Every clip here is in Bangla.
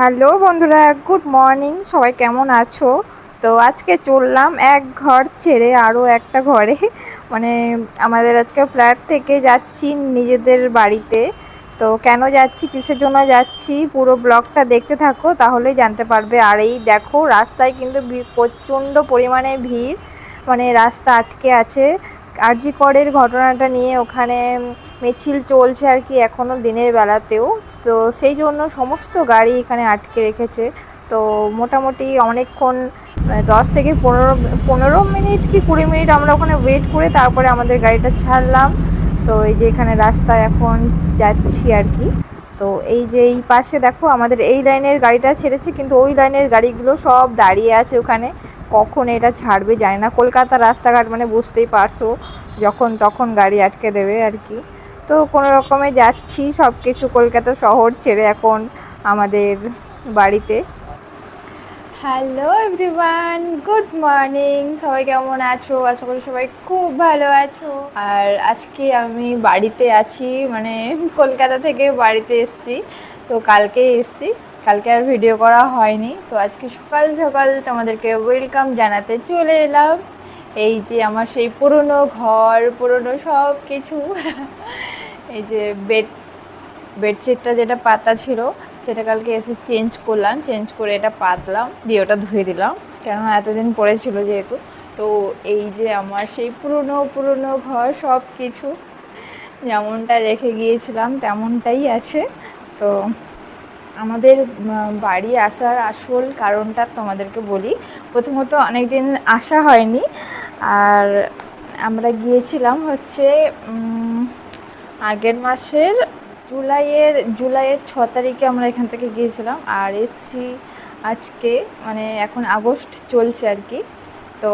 হ্যালো বন্ধুরা, গুড মর্নিং, সবাই কেমন আছো? তো আজকে চললাম এক ঘর ছেড়ে আরও একটা ঘরে। মানে আমাদের আজকে ফ্ল্যাট থেকে যাচ্ছি নিজেদের বাড়িতে। তো কেন যাচ্ছি, কিসের জন্য যাচ্ছি, পুরো ব্লগটা দেখতে থাকো, তাহলেই জানতে পারবে। আর এই দেখো, রাস্তায় কিন্তু প্রচণ্ড পরিমাণে ভিড়। মানে রাস্তা আটকে আছে। আরজি করের ঘটনাটা নিয়ে ওখানে মিছিল চলছে আর কি এখনও দিনের বেলাতেও। তো সেই জন্য সমস্ত গাড়ি এখানে আটকে রেখেছে। তো মোটামুটি অনেকক্ষণ দশ থেকে পনেরো পনেরো মিনিট কি কুড়ি মিনিট আমরা ওখানে ওয়েট করে তারপরে আমাদের গাড়িটা ছাড়লাম। তো এই যে এখানে রাস্তায় এখন যাচ্ছি আর কি। তো এই যে এই পাশে দেখো আমাদের এই লাইনের গাড়িটা ছেড়েছে, কিন্তু ওই লাইনের গাড়িগুলো সব দাঁড়িয়ে আছে ওখানে। কখন এটা ছাড়বে জানি না। কলকাতার রাস্তাঘাট মানে বুঝতেই পারছ, যখন তখন গাড়ি আটকে দেবে আর কি। তো কোনো রকমে যাচ্ছি সব কিছু কলকাতা শহর ছেড়ে এখন আমাদের বাড়িতে। হ্যালো এভরিওয়ান গুড মর্নিং সবাই কেমন আছো? আশা করি সবাই খুব ভালো আছো। আর আজকে আমি বাড়িতে আছি মানে কলকাতা থেকে বাড়িতে এসেছি, তো কালকে এসেছি। কালকে আর ভিডিও করা হয়নি। তো আজকে সকাল সকাল তোমাদেরকে ওয়েলকাম জানাতে চলে এলাম। এই যে আমার সেই পুরনো ঘর, পুরনো সব কিছু এই যে বেড বেডশিটটা যেটা পাতা ছিল, সেটা কালকে এসে চেঞ্জ করলাম। চেঞ্জ করে এটা পাতলাম, দিয়ে ওটা ধুয়ে দিলাম। কেননা এতদিন পড়েছিল যেহেতু। তো এই যে আমার সেই পুরনো পুরনো ঘর সব কিছু যেমনটা রেখে গিয়েছিলাম, তেমনটাই আছে। তো আমাদের বাড়ি আসার আসল কারণটা তোমাদেরকে বলি। প্রথমত অনেক দিন আসা হয়নি। আর আমরা গিয়েছিলাম হচ্ছে আগের মাসের জুলাইয়ের জুলাইয়ের ছ তারিখে আমরা এখান থেকে গিয়েছিলাম। আর এসছি আজকে মানে এখন আগস্ট চলছে আর কি। তো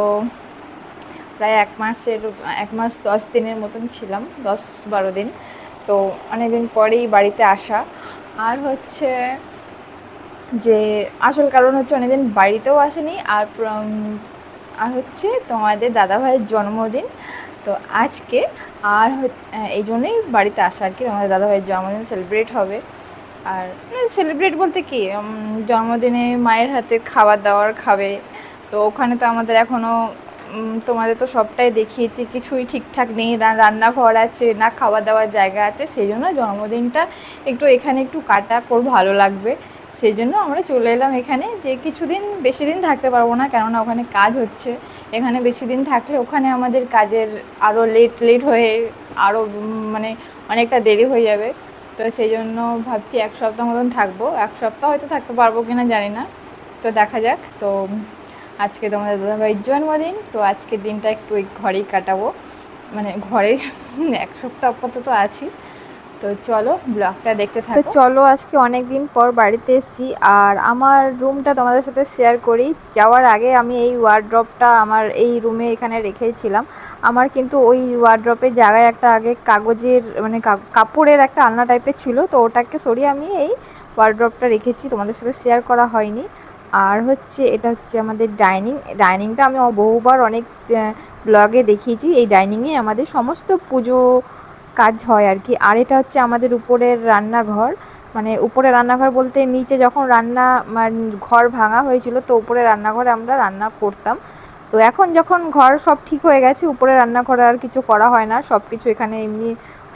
প্রায় এক মাসের, এক মাস দশ দিনের মতন ছিলাম, দশ বারো দিন। তো অনেক দিন পরেই বাড়িতে আসা। আর হচ্ছে যে আসল কারণ হচ্ছে অনেকদিন বাড়িতেও আসেনি, আর আর হচ্ছে তোমাদের দাদাভাইয়ের জন্মদিন। তো আজকে আর এই জন্যই বাড়িতে আসা আর কি, তোমাদের দাদাভাইয়ের জন্মদিন সেলিব্রেট হবে। আর সেলিব্রেট বলতে কি জন্মদিনে মায়ের হাতে খাবার দাবার খাবে। তো ওখানে তো আমাদের এখনও তোমাদের তো সবটাই দেখিয়েছি। কিছুই ঠিকঠাক নেই রান্নাঘর আছে, না খাওয়া দাওয়ার জায়গা আছে, সেই জন্য জন্মদিনটা একটু এখানে একটু কাটা, খুব ভালো লাগবে। সেই জন্য আমরা চলে এলাম এখানে যে কিছুদিন বেশি দিন থাকতে পারব না, কেননা ওখানে কাজ হচ্ছে। এখানে বেশি দিন থাকলে ওখানে আমাদের কাজের আরও লেট লেট হয়ে আরও মানে অনেকটা দেরি হয়ে যাবে। তো সেই জন্য ভাবছি এক সপ্তাহ মতন থাকব। এক সপ্তাহ হয়তো থাকতে পারব কিনা জানি না। তো দেখা যাক। তো আজকে তোমাদের দাদাভাইয়ের জন্মদিন তো আজকের দিনটা একটু ওই ঘরেই কাটাবো। মানে ঘরে এক সপ্তাহ আপাতত আছি। তো চলো ব্লগটা দেখতে থাকো। তো চলো আজকে অনেক দিন পর বাড়িতে এসেছি আর আমার রুমটা তোমাদের সাথে শেয়ার করি। যাওয়ার আগে আমি এই ওয়ার্ড্রপটা আমার এই রুমে এখানে রেখেছিলাম। আমার কিন্তু ওই ওয়ার্ড্রপের জায়গায় একটা আগে কাগজের মানে কাপড়ের একটা আলনা টাইপের ছিল তো ওটাকে সরিয়ে আমি এই ওয়ার্ড্রপটা রেখেছি। তোমাদের সাথে শেয়ার করা হয়নি। আর হচ্ছে এটা হচ্ছে আমাদের ডাইনিং। ডাইনিংটা আমি বহুবার অনেক ব্লগে দেখিয়েছি। এই ডাইনিংয়ে আমাদের সমস্ত পুজো কাজ হয় আর কি। আর এটা হচ্ছে আমাদের উপরের রান্নাঘর। মানে উপরে রান্নাঘর বলতে নিচে যখন রান্না মানে ঘর ভাঙা হয়েছিল, তো উপরে রান্নাঘরে আমরা রান্না করতাম। তো এখন যখন ঘর সব ঠিক হয়ে গেছে, উপরে রান্নাঘরে আর কিছু করা হয় না। সব কিছু এখানে এমনি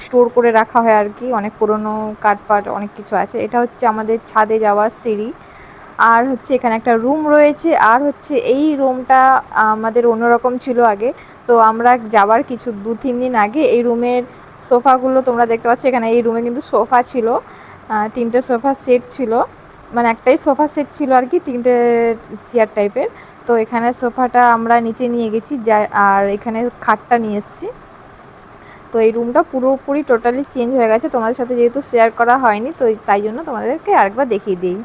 স্টোর করে রাখা হয় আর কি। অনেক পুরনো কাঠপাট অনেক কিছু আছে। এটা হচ্ছে আমাদের ছাদে যাওয়ার সিঁড়ি। আর হচ্ছে এখানে একটা রুম রয়েছে। আর হচ্ছে এই রুমটা আমাদের অন্যরকম ছিল আগে। তো আমরা যাবার কিছু দু, তিন দিন আগে এই রুমের সোফাগুলো তোমরা দেখতে পাচ্ছ, এখানে এই রুমে কিন্তু সোফা ছিল। তিনটে সোফা সেট ছিল। মানে একটাই সোফা সেট ছিল আর কি, তিনটে চেয়ার টাইপের তো এখানে সোফাটা আমরা নিচে নিয়ে গেছি যা, আর এখানে খাটটা নিয়ে এসেছি। তো এই রুমটা পুরোপুরি টোটালি চেঞ্জ হয়ে গেছে। তোমাদের সাথে যেহেতু শেয়ার করা হয়নি, তো তাই জন্য তোমাদেরকে আরেকবার দেখিয়ে দিই।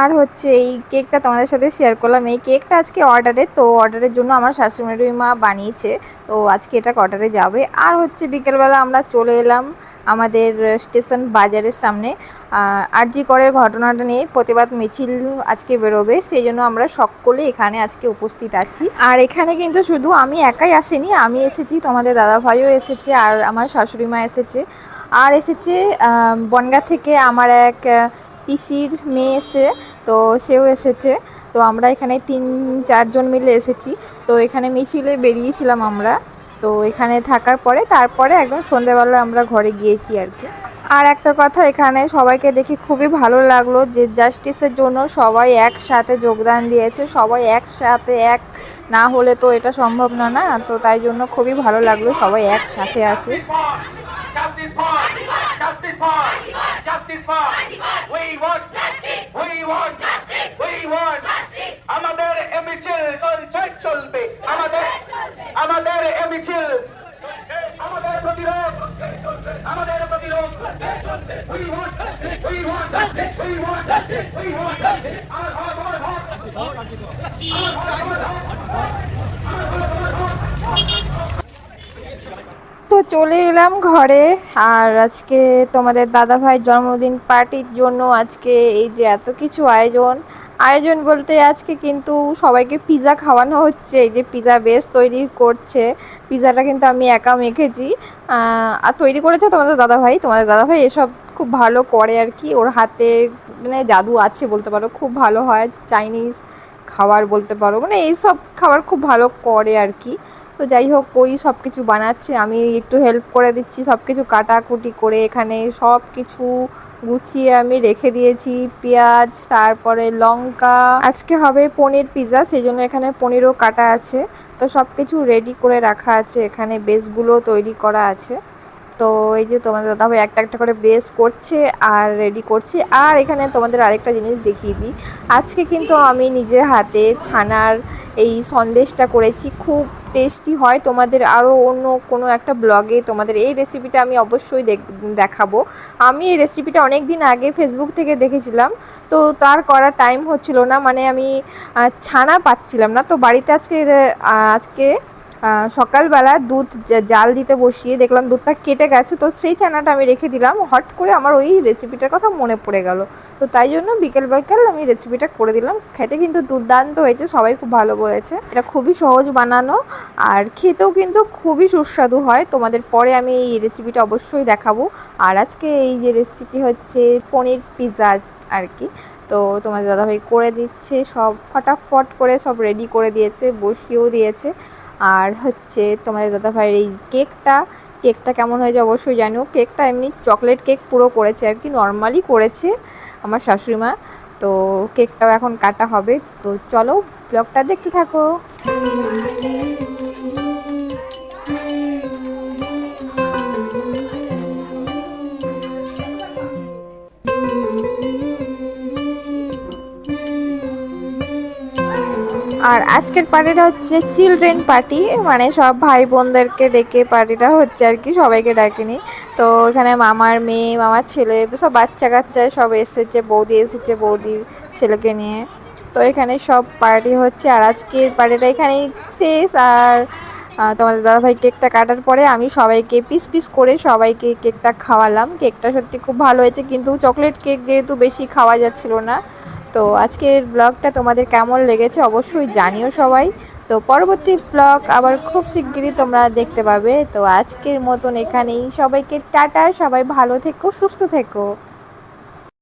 আর হচ্ছে এই কেকটা তোমাদের সাথে শেয়ার করলাম। এই কেকটা আজকে অর্ডারে তো অর্ডারের জন্য আমার শাশুড়ি মা বানিয়েছে। তো আজকে এটা অর্ডারে যাবে? আর হচ্ছে বিকেলবেলা আমরা চলে এলাম আমাদের স্টেশন বাজারের সামনে। আর জি করের ঘটনাটা নিয়ে প্রতিবাদ মিছিল আজকে বেরোবে, সেই জন্য আমরা সকলে এখানে আজকে উপস্থিত আছি। আর এখানে কিন্তু শুধু আমি একাই আসিনি, আমি এসেছি, তোমাদের দাদা ভাইও এসেছে, আর আমার শাশুড়ি মা এসেছে। আর এসেছে বনগাঁ থেকে আমার এক পিসির মেয়ে এসে, তো সেও এসেছে। তো আমরা এখানে তিন, চারজন মিলে এসেছি। তো এখানে মিছিলে বেরিয়েছিলাম আমরা। তো এখানে থাকার পরে, তারপরে একদম সন্ধেবেলা আমরা ঘরে গিয়েছি আর কি। আর একটা কথা, এখানে সবাইকে দেখে খুবই ভালো লাগল যে জাস্টিসের জন্য সবাই একসাথে যোগদান দিয়েছে। সবাই একসাথে এক, না হলে তো এটা সম্ভব না না? তো তাই জন্য খুবই ভালো লাগল সবাই একসাথে আছে। We want justice! We want justice! We want justice! আমাদের এ মিছিল চলছে চলবে আমাদের আমাদের এ মিছিল আমাদের প্রতিরোধ আমাদের প্রতিরোধ We want justice! We want justice! We want justice! We want justice! আমার ঘর তোমার ঘর আমার ঘর তোমার ঘর আমার ঘর তোমার ঘর তো চলে এলাম ঘরে। আর আজকে তোমাদের দাদা ভাই জন্মদিন পার্টির জন্য আজকে এই যে এত কিছু আয়োজন। আয়োজন বলতে আজকে কিন্তু সবাইকে পিৎজা খাওয়ানো হচ্ছে। এই যে পিৎজা বেশ তৈরি করছে। পিৎজাটা কিন্তু আমি একা মেখেছি। আর তৈরি করেছে তোমাদের দাদা ভাই তোমাদের দাদা ভাই এসব খুব ভালো করে আর কি। ওর হাতে মানে জাদু আছে বলতে পারো। খুব ভালো হয়। চাইনিজ খাবার বলতে পারো। মানে এইসব খাবার খুব ভালো করে আর কি। তো যাই হোক, ওই সব কিছু বানাচ্ছে। আমি একটু হেল্প করে দিচ্ছি সব কিছু কাটাকুটি করে এখানে সব কিছু গুছিয়ে আমি রেখে দিয়েছি। পেঁয়াজ, তারপরে লঙ্কা। আজকে হবে পনির পিৎজা সেই জন্য এখানে পনিরও কাটা আছে। তো সব কিছু রেডি করে রাখা আছে। এখানে বেসগুলো তৈরি করা আছে। তো এই যে তোমাদের দাদাভাই একটা একটা করে বেস করছে আর রেডি করছে। আর এখানে তোমাদের আরেকটা জিনিস দেখিয়ে দিই। আজকে কিন্তু আমি নিজের হাতে ছানার এই সন্দেশটা করেছি। খুব টেস্টি হয়, তোমাদের আরও অন্য কোনো একটা ব্লগে তোমাদের এই রেসিপিটা আমি অবশ্যই দেখ- দেখাবো। আমি এই রেসিপিটা অনেক দিন আগে ফেসবুক থেকে দেখেছিলাম, তো তার করা টাইম হচ্ছিল না মানে আমি ছানা পাচ্ছিলাম না। তো বাড়িতে আজকে আজকে সকালবেলা দুধ জাল দিতে বসিয়ে দেখলাম দুধটা কেটে গেছে, তো সেই চানাটা আমি রেখে দিলাম। হট করে আমার ওই রেসিপিটার কথা মনে পড়ে গেল। তো তাই জন্য বিকেল বিকেল আমি রেসিপিটা করে দিলাম। খেতে কিন্তু দুর্দান্ত হয়েছে, সবাই খুব ভালো বলেছে। এটা খুবই সহজ বানানো, আর খেতেও কিন্তু খুবই সুস্বাদু হয়। তোমাদের পরে আমি এই রেসিপিটা অবশ্যই দেখাবো। আর আজকে এই যে রেসিপি হচ্ছে পনির পিৎজা আর কি, তো তোমাদের দাদাভাই করে দিচ্ছে, সব ফটাফট করে সব রেডি করে দিয়েছে, বসিয়েও দিয়েছে। আর হচ্ছে তোমাদের দাদাভাইয়ের এই কেকটা কেকটা কেমন হয়েছে অবশ্যই জানো কেকটা এমনি চকলেট কেক পুরো করেছে আর কি নর্মালি করেছে আমার শাশুড়িমা। তো কেকটাও এখন কাটা হবে। তো চলো ব্লগটা দেখতে থাকো। আর আজকের পার্টিটা হচ্ছে চিলড্রেন পার্টি মানে সব ভাই বোনদেরকে ডেকে পার্টিটা হচ্ছে আর কি, সবাইকে ডাকেনি। তো এখানে মামার মেয়ে, মামার ছেলে, সব বাচ্চা কাচ্চা সব এসেছে, বৌদি এসেছে বৌদির ছেলেকে নিয়ে। তো এখানে সব পার্টি হচ্ছে আর আজকের পার্টিটা এখানেই শেষ। আর তোমাদের দাদাভাই কেকটা কাটার পরে আমি সবাইকে পিস পিস করে সবাইকে কেকটা খাওয়ালাম। কেকটা সত্যি খুব ভালো হয়েছে, কিন্তু চকলেট কেক যেহেতু বেশি খাওয়া যাচ্ছিল না তো আজকের ব্লগটা তোমাদের কেমন লেগেছে অবশ্যই জানিও সবাই। তো পরবর্তী ব্লগ আবার খুব শিগগিরই তোমরা দেখতে পাবে। তো আজকের মতন এখানেই। সবাইকে টাটা, সবাই ভালো থেকো, সুস্থ থেকো।